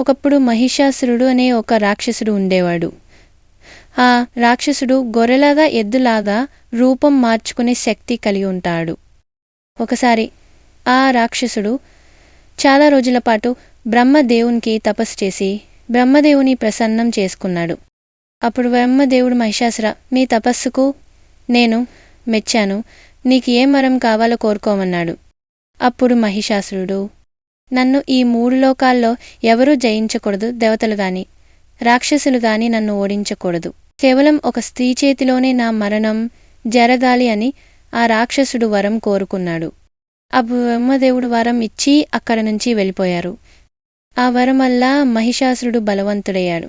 ఒకప్పుడు మహిషాసురుడు అనే ఒక రాక్షసుడు ఉండేవాడు. ఆ రాక్షసుడు గొర్రెలాగా ఎద్దులాగా రూపం మార్చుకునే శక్తి కలిగి ఉంటాడు. ఒకసారి ఆ రాక్షసుడు చాలా రోజుల పాటు బ్రహ్మదేవునికి తపస్సు చేసి బ్రహ్మదేవుని ప్రసన్నం చేసుకున్నాడు. అప్పుడు బ్రహ్మదేవుడు మహిషాసుర నీ తపస్సుకు నేను మెచ్చాను. నీకు ఏ మరం కావాలో కోరుకోమన్నాడు. అప్పుడు మహిషాసురుడు నన్ను ఈ మూడు లోకాల్లో ఎవరూ జయించకూడదు దేవతలు గాని. రాక్షసులు గాని నన్ను ఓడించకూడదు. కేవలం ఒక స్త్రీ చేతిలోనే నా మరణం జరగాలి అని ఆ రాక్షసుడు వరం కోరుకున్నాడు. ఆ బ్రహ్మదేవుడు వరం ఇచ్చి అక్కడ నుంచి వెళ్ళిపోయారు. ఆ వరం వల్ల మహిషాసురుడు బలవంతుడయ్యాడు.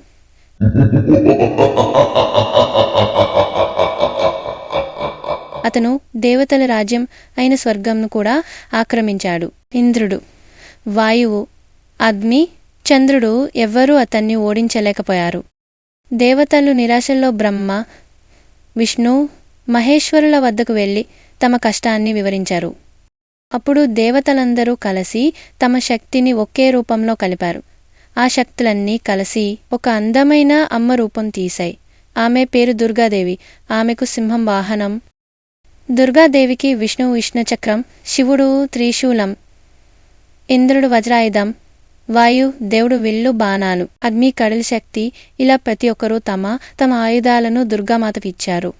అతను దేవతల రాజ్యం అయిన స్వర్గంను కూడా ఆక్రమించాడు. ఇంద్రుడు వాయువు అగ్ని చంద్రుడు ఎవ్వరూ అతన్ని ఓడించలేకపోయారు. దేవతలు నిరాశల్లో బ్రహ్మ విష్ణు మహేశ్వరుల వద్దకు వెళ్ళి తమ కష్టాన్ని వివరించారు. అప్పుడు దేవతలందరూ కలిసి తమ శక్తిని ఒకే రూపంలో కలిపారు. ఆ శక్తులన్నీ కలిసి ఒక అందమైన అమ్మ రూపం తీశాయి. ఆమె పేరు దుర్గాదేవి. ఆమెకు సింహం వాహనం. దుర్గాదేవికి విష్ణువు విష్ణుచక్రం శివుడు త్రిశూలం. ఇంద్రుడు వజ్రాయుధం. వాయు దేవుడు విల్లు బాణాలు. అగ్ని కడలి శక్తి. ఇలా ప్రతి ఒక్కరూ తమ తమ ఆయుధాలను దుర్గామాతకు ఇచ్చారు.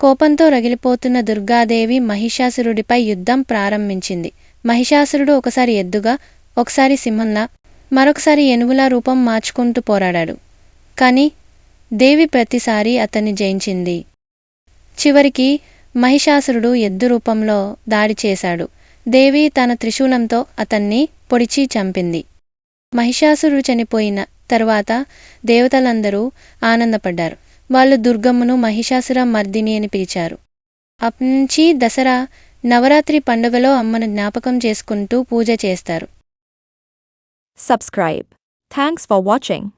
కోపంతో రగిలిపోతున్న దుర్గాదేవి మహిషాసురుడిపై యుద్ధం ప్రారంభించింది. మహిషాసురుడు ఒకసారి ఎద్దుగా ఒకసారి సింహంలా మరొకసారి ఎనుగులా రూపం మార్చుకుంటూ పోరాడాడు. కాని దేవి ప్రతిసారి అతన్ని జయించింది. చివరికి మహిషాసురుడు ఎద్దు రూపంలో దాడి చేశాడు. దేవి తన త్రిశూలంతో అతన్ని పొడిచి చంపింది. మహిషాసురుడు చనిపోయిన తరువాత దేవతలందరూ ఆనందపడ్డారు. వాళ్ళు దుర్గమ్మను మహిషాసుర మర్దిని అని పిలిచారు. అప్నుంచి దసరా నవరాత్రి పండుగలో అమ్మను జ్ఞాపకం చేసుకుంటూ పూజ చేస్తారు. Subscribe thanks for watching